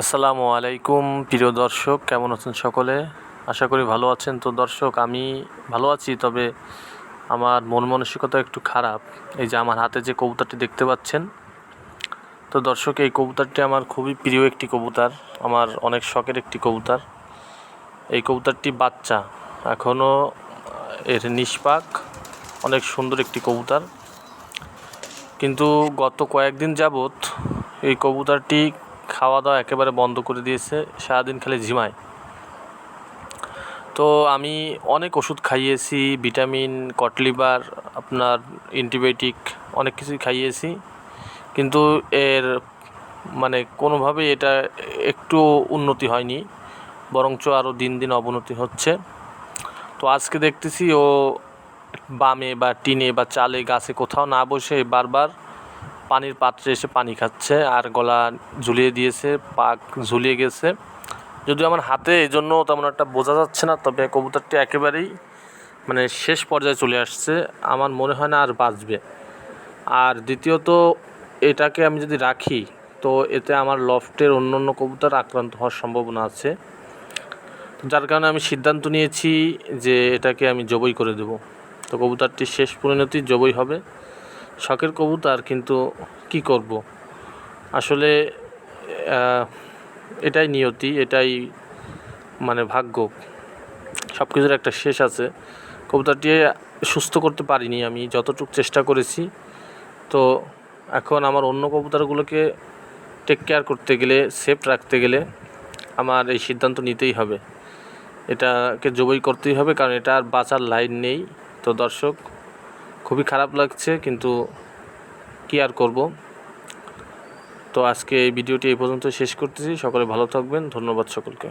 আসসালামু আলাইকুম, প্রিয় দর্শক, কেমন আছেন সকলে? আশা করি ভালো আছেন। তো দর্শক, আমি ভালো আছি, তবে আমার মন মানসিকতা একটু খারাপ। এই যে আমার হাতে যে কবুতরটি দেখতে পাচ্ছেন। তো দর্শক, এই কবুতরটি আমার খুবই প্রিয় একটি কবুতর। আমার অনেক শখের একটি কবুতর। এই কবুতরটি বাচ্চা। এখনও এর নিষ্পাক, অনেক সুন্দর একটি কবুতর। কিন্তু গত কয়েকদিন যাবৎ এই কবুতরটি খাওয়া দাওয়া একেবারে বন্ধ করে দিয়েছে, সারাদিন খালি ঝিমায়। তো আমি অনেক ওষুধ খাইয়েছি, ভিটামিন কটলিভার আপনার অ্যান্টিবায়োটিক, অনেক কিছুই খাইয়েছি। কিন্তু এর মানে কোনোভাবেই এটা একটু উন্নতি হয়নি, বরঞ্চ আরও দিন দিন অবনতি হচ্ছে। তো আজকে দেখতেছি ও বামে বা টিনে বা চালে গাছে কোথাও না বসে বারবার পানির পাত্রে এসে পানি খাচ্ছে আর গলা ঝুলিয়ে দিয়েছে, পাক ঝুলিয়ে গেছে। যদিও আমার হাতে এই জন্য তেমন একটা বোঝা যাচ্ছে না, তবে কবুতরটি একেবারেই মানে শেষ পর্যায়ে চলে আসছে। আমার মনে হয় না আর বাঁচবে। আর দ্বিতীয়ত, এটাকে আমি যদি রাখি, তো এতে আমার লফটের অন্য অন্য কবুতর আক্রান্ত হওয়ার সম্ভাবনা আছে। যার কারণে আমি সিদ্ধান্ত নিয়েছি যে এটাকে আমি জবই করে দেব। তো কবুতরটির শেষ পরিণতি জবই হবে। শখের কবুতর, কিন্তু কি করব? আসলে এটাই নিয়তি, এটাই মানে ভাগ্য। সব কিছুর একটা শেষ আছে। কবুতরটি সুস্থ করতে পারিনি আমি, যতটুকু চেষ্টা করেছি। তো এখন আমার অন্য কবুতরগুলোকে টেক কেয়ার করতে গেলে সেফ রাখতে গেলে আমার এই সিদ্ধান্ত নিতেই হবে। এটাকে জবই করতেই হবে, কারণ এটা আর বাঁচার লাইন নেই। তো দর্শক খুবই খারাপ লাগছে, কিন্তু কী আর করব? তো আজকে এই ভিডিওটি এই পর্যন্ত শেষ করতেছি। সকলে ভালো থাকবেন। ধন্যবাদ সকলকে।